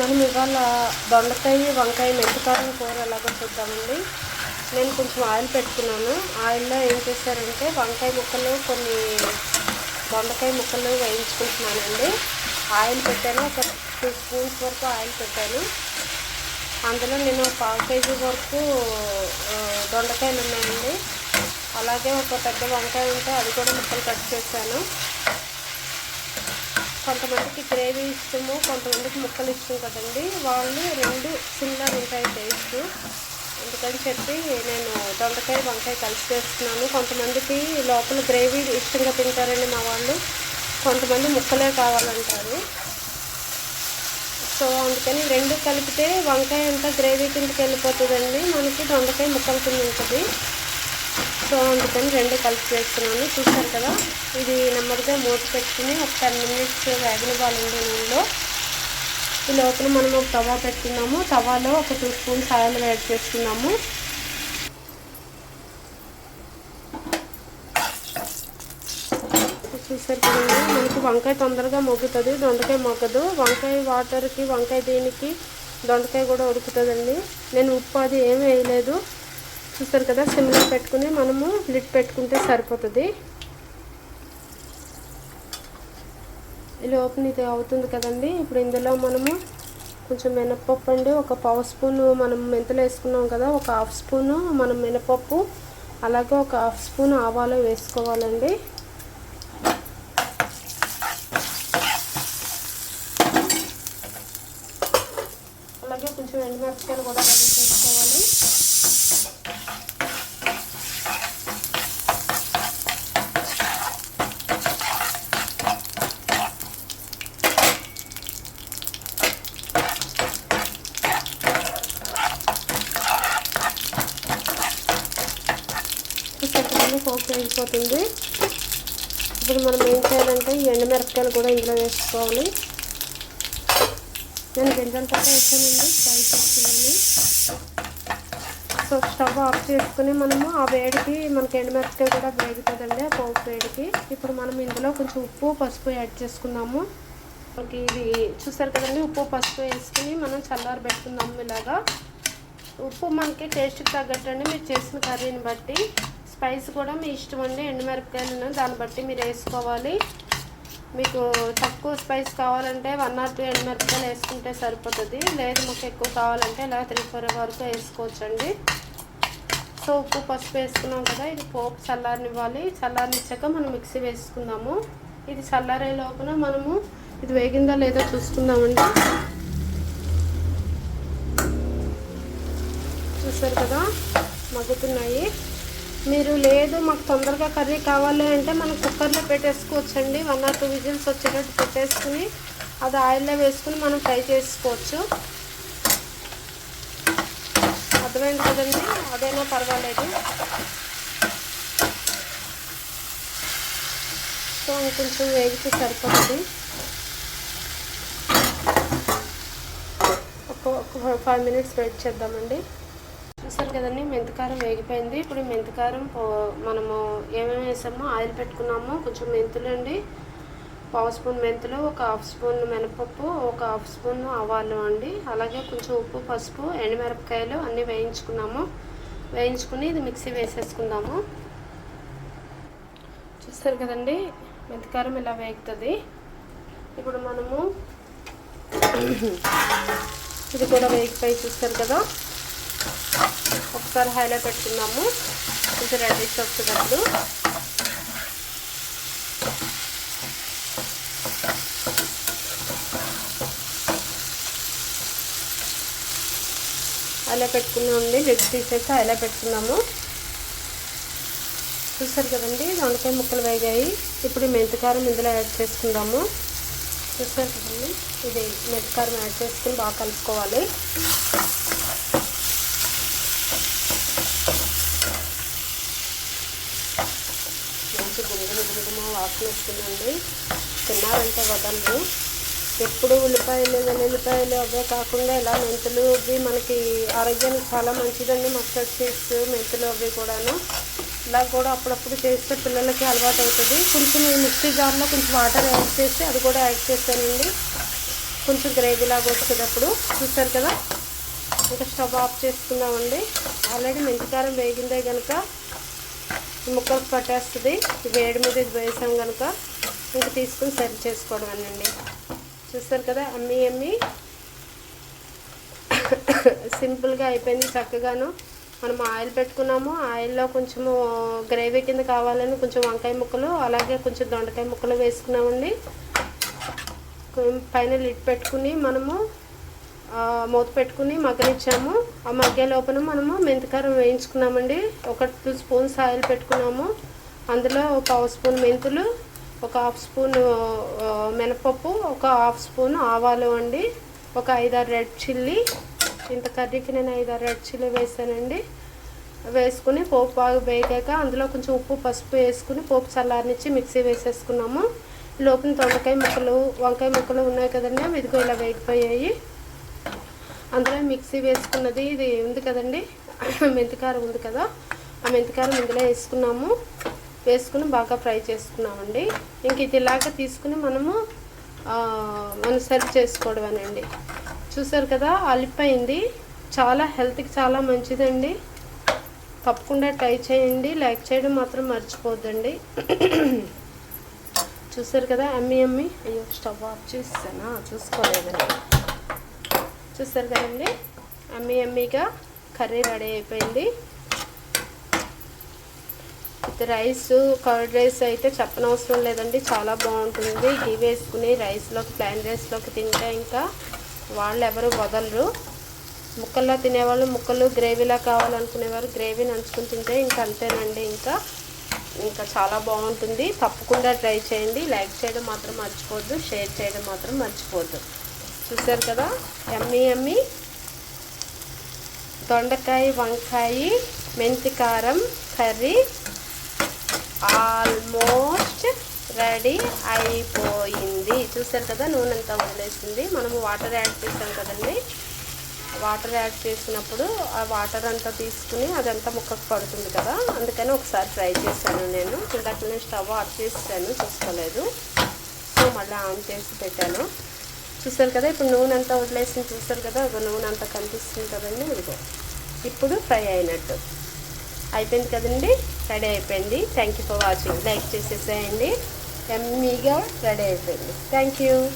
మనం ఇవాళ దొండకాయ వంకాయ మెంతికారం కూర ఎలాగో చూద్దామండి. నేను కొంచెం ఆయిల్ పెట్టుకున్నాను. ఆయిల్లో ఏం చేశారంటే వంకాయ ముక్కలు కొన్ని దొండకాయ ముక్కలు వేయించుకుంటున్నానండి. ఆయిల్ పెట్టాను. ఒక టూ స్పూన్స్ వరకు ఆయిల్ పెట్టాను. అందులో నేను పావు కేజీ వరకు దొండకాయలు ఉన్నాయండి. అలాగే ఒక పెద్ద వంకాయ ఉంటే అది కూడా ముక్కలు కట్ చేశాను. కొంతమందికి గ్రేవీ ఇష్టము కొంతమందికి ముక్కలు ఇష్టం కదండి. వాళ్ళు రెండు సిమిలర్ ఉంటాయి టేస్ట్ అందుకని చెప్పి నేను దొండకాయ వంకాయ కలిసి చేస్తున్నాను. కొంతమందికి లోపల గ్రేవీ ఇష్టంగా తింటారండి మా వాళ్ళు కొంతమంది ముక్కలే కావాలంటారు. సో అందుకని రెండు కలిపితే వంకాయ అంతా గ్రేవీ కిందకి వెళ్ళిపోతుందండి. మనకి దొండకాయ ముక్కల కింద ఉంటుంది. సో అందుకని రెండు కలిపి చేస్తున్నాను. చూసారు కదా? ఇది నెమ్మదిగా మూత పెట్టుకుని ఒక టెన్ మినిట్స్ వేగనివ్వాలండి నూనెలో ఈ లోపల మనం ఒక తవా పెట్టుకున్నాము. తవాలో ఒక టూ స్పూన్స్ ఆయిల్ యాడ్ చేసుకున్నాము. చూసారు కదండి? మనకి వంకాయ తొందరగా మొగ్గుతుంది దొండకాయ మొగ్గదు. వంకాయ వాటర్కి వంకాయ దీనికి దొండకాయ కూడా ఉడుకుతుందండి. నేను ఉప్పు అది ఏమీ వేయలేదు. చూస్తారు కదా సిమ్లో పెట్టుకుని మనము లిడ్ పెట్టుకుంటే సరిపోతుంది. ఇలా ఓపెన్ ఇది అవుతుంది కదండి. ఇప్పుడు ఇందులో మనము కొంచెం మినపప్పు అండి ఒక పావు స్పూన్ మనం మెంతులు వేసుకున్నాం కదా ఒక హాఫ్ స్పూను మనం మినపప్పు అలాగే ఒక హాఫ్ స్పూన్ ఆవాలు వేసుకోవాలండి. అలాగే కొంచెం ఎండుమిరపకాయలు కూడా అయిపోతుంది. ఇప్పుడు మనం ఏం చేయాలంటే ఈ ఎండుమిరపకాయలు కూడా ఇందులో వేసుకోవాలి. నేను గింజల తప్ప వేసానండి ఫ్రై చేస్తున్నాను. సో స్టవ్ ఆఫ్ చేసుకుని మనము ఆ వేడికి మనకి ఎండుమిరపకాయ కూడా వేగుతుందండి ఆ పోపు వేడికి. ఇప్పుడు మనం ఇందులో కొంచెం ఉప్పు పసుపు యాడ్ చేసుకుందాము మనకి ఇది చూసారు కదండి ఉప్పు పసుపు వేసుకుని మనం చల్లారి పెట్టుకుందాము ఇలాగా. ఉప్పు మనకి టేస్ట్కి తగ్గట్టండి మీరు చేసిన కర్రీని బట్టి. స్పైస్ కూడా మీ ఇష్టం అండి ఎండుమిరపకాయలను దాన్ని బట్టి మీరు వేసుకోవాలి. మీకు తక్కువ స్పైస్ కావాలంటే వన్ ఆర్ టూ ఎండుమిరపకాయలు వేసుకుంటే సరిపోతుంది. లేదు మాకు ఎక్కువ కావాలంటే ఇలా త్రీ ఫోర్ వరకు వేసుకోవచ్చండి. సో ఉప్పు పసుపు వేసుకున్నాం కదా ఇది పోపు చల్లారనివ్వాలి. చల్లారనిచ్చాక మనం మిక్సీ వేసుకుందాము. ఇది చల్లారే లోపల మనము ఇది వేగిందా లేదో చూసుకుందామండి. చూసారు కదా మగ్గుతున్నాయి. మీరు లేదు మాకు తొందరగా కర్రీ కావాలి అంటే మనం కుక్కర్లో పెట్టేసుకోవచ్చండి. వన్ ఆర్ టూ విజిల్స్ వచ్చేటట్టు పెట్టేసుకుని అది ఆయిల్లో వేసుకుని మనం ఫ్రై చేసుకోవచ్చు. అర్థమైంది కదండి? అదైనా పర్వాలేదు. సో కొంచెం వేగితే సరిపోతుంది. ఒక ఒక ఫైవ్ మినిట్స్ వెయిట్ చేద్దామండి. చూసారు కదండి మెంతికారం వేగిపోయింది. ఇప్పుడు ఈ మెంతికారం పో- మనము ఏమేమి వేసామో ఆయిల్ పెట్టుకున్నాము. కొంచెం మెంతులు అండి. పావు స్పూన్ మెంతులు ఒక హాఫ్ స్పూన్ మినపప్పు ఒక హాఫ్ స్పూన్ ఆవాలు అండి. అలాగే కొంచెం ఉప్పు పసుపు ఎండుమిరపకాయలు అన్నీ వేయించుకున్నాము. వేయించుకుని ఇది మిక్సీ వేసేసుకుందాము. చూస్తారు కదండి మెంతికారం ఇలా వేగుతుంది. ఇప్పుడు మనము ఇది కూడా వేగిపోయి చూస్తారు కదా. ఒకసారి హైలో పెట్టుకుందాము. కొంచెం రెడ్డిష్ వచ్చేటప్పుడు అలా పెట్టుకున్నామండి లిడ్ తీసేసి అలా పెట్టుకున్నాము. చూసారు కదండి దొండకాయ ముక్కలు వేగాయి. ఇప్పుడు ఈ మెంతికారం ఇందులో యాడ్ చేసుకుందాము. చూసారు కదండి ఇది మెంతికారం యాడ్ చేసుకుని బాగా కలుపుకోవాలి. మంచి గుండెల గుండెమ వాసన వస్తుందండి. తిన్నారంటే వదలరు ఎప్పుడు ఉల్లిపాయలు వెల్లుల్లిపాయలు అవే కాకుండా ఇలా మెంతులు అవి మనకి ఆరోగ్యానికి చాలా మంచిదండి. మస్టర్డ్ సీడ్స్ మెంతులు అవి కూడాను. ఇలా కూడా అప్పుడప్పుడు చేస్తే పిల్లలకి అలవాటు అవుతుంది. కొంచెం ఈ మిక్సీ జార్లో కొంచెం వాటర్ యాడ్ చేసి అది కూడా యాడ్ చేస్తానండి. కొంచెం గ్రేవీ లాగా వస్తుంది అప్పుడు. చూస్తారు కదా? ఇంకా స్టవ్ ఆఫ్ చేసుకుందామండి. ఆల్రెడీ మెంతికారం వేగిందే కనుక ముక్కలు పట్టేస్తుంది. వేడి మీద ఇది వేసాం కనుక ఇంకా తీసుకుని సర్వ్ చేసుకోవడం అండి చూస్తారు కదా అమ్మి అమ్మి. సింపుల్గా అయిపోయింది చక్కగాను. మనం ఆయిల్ పెట్టుకున్నాము. ఆయిల్లో కొంచెము గ్రేవీ కింద కావాలని కొంచెం వంకాయ ముక్కలు అలాగే కొంచెం దొండకాయ ముక్కలు వేసుకున్నామండి. పైన లిడ్ పెట్టుకుని మనము మూత పెట్టుకుని మగ్గనిచ్చాము. ఆ మగ్గే లోపల మనము మెంతికారం వేయించుకున్నామండి. ఒక టూ స్పూన్స్ ఆయిల్ పెట్టుకున్నాము. అందులో ఒక హాఫ్ స్పూన్ మెంతులు ఒక హాఫ్ స్పూన్ మినపప్పు ఒక హాఫ్ స్పూన్ ఆవాలు అండి ఒక ఐదారు రెడ్ చిల్లీ. ఇంత కర్రీకి నేను ఐదారు రెడ్ చిల్లీ వేసానండి. వేసుకుని పోపు బాగా వేగాక అందులో కొంచెం ఉప్పు పసుపు వేసుకుని పోపు చల్లారనిచ్చి మిక్సీ వేసేసుకున్నాము. లోపల దొండకాయ ముక్కలు వంకాయ ముక్కలు ఉన్నాయి కదండి అవి ఇదిగో ఇలా వేగిపోయాయి. అందులో మిక్సీ వేసుకున్నది ఇది ఉంది కదండి. మెంతికారం ఉంది కదా. ఆ మెంతికారం ఇందులో వేసుకున్నాము. వేసుకుని బాగా ఫ్రై చేసుకున్నామండి. ఇంక ఇది ఇలాగ తీసుకుని మనము మనం సర్వ్ చేసుకోవడమేనండి. చూసారు కదా అలిపోయింది. చాలా హెల్త్కి చాలా మంచిదండి. తప్పకుండా ట్రై చేయండి. లైక్ చేయడం మాత్రం మర్చిపోద్దండి. చూసారు కదా అమ్మి అమ్మి. అయ్యో స్టవ్ ఆఫ్ చేసానా? చూసుకోలేదండి. చూస్తారు కదండి? అమ్మి అమ్మిగా కర్రీ రెడీ అయిపోయింది. రైస్ కర్డ్ రైస్ అయితే చెప్పనవసరం లేదండి. చాలా బాగుంటుంది. గీ వేసుకుని రైస్లోకి ప్లైన్ రైస్లోకి తింటే ఇంకా వాళ్ళు ఎవరు వదలరు. ముక్కల్లో తినేవాళ్ళు ముక్కలు గ్రేవీలా కావాలనుకునేవారు గ్రేవీ నంచుకుని తింటే ఇంకా అంతేనండి ఇంకా. ఇంకా చాలా బాగుంటుంది. తప్పకుండా ట్రై చేయండి. లైక్ చేయడం మాత్రం మర్చిపోద్దు షేర్ చేయడం మాత్రం మర్చిపోద్దు చూసారు కదా? ఎమ్మి ఎమ్మి. దొండకాయ వంకాయ మెంతి కారం కర్రీ ఆల్మోస్ట్ రెడీ అయిపోయింది. చూసారు కదా? నూనె అంతా వదిలేసింది. మనము వాటర్ యాడ్ చేసాం కదండి. వాటర్ యాడ్ చేసినప్పుడు ఆ వాటర్ అంతా తీసుకుని అదంతా ముక్కకు పడుతుంది కదా? అందుకని ఒకసారి ఫ్రై చేశాను నేను. ఇందాక నేను స్టవ్ ఆఫ్ చేసాను చూసుకోలేదు. సో మళ్ళీ ఆన్ చేసి పెట్టాను. చూసారు కదా? ఇప్పుడు నూనె అంతా వదిలేసింది చూసారు కదా? ఒక నూనె అంతా కనిపిస్తుంది కదండి ఇదిగో. ఇప్పుడు ఫ్రై అయినట్టు. అయిపోయింది కదండి? రెడీ అయిపోయింది. Thank you for watching like చేసేసేయండి. ఎమ్మీగా రెడీ అయిపోయింది. Thank you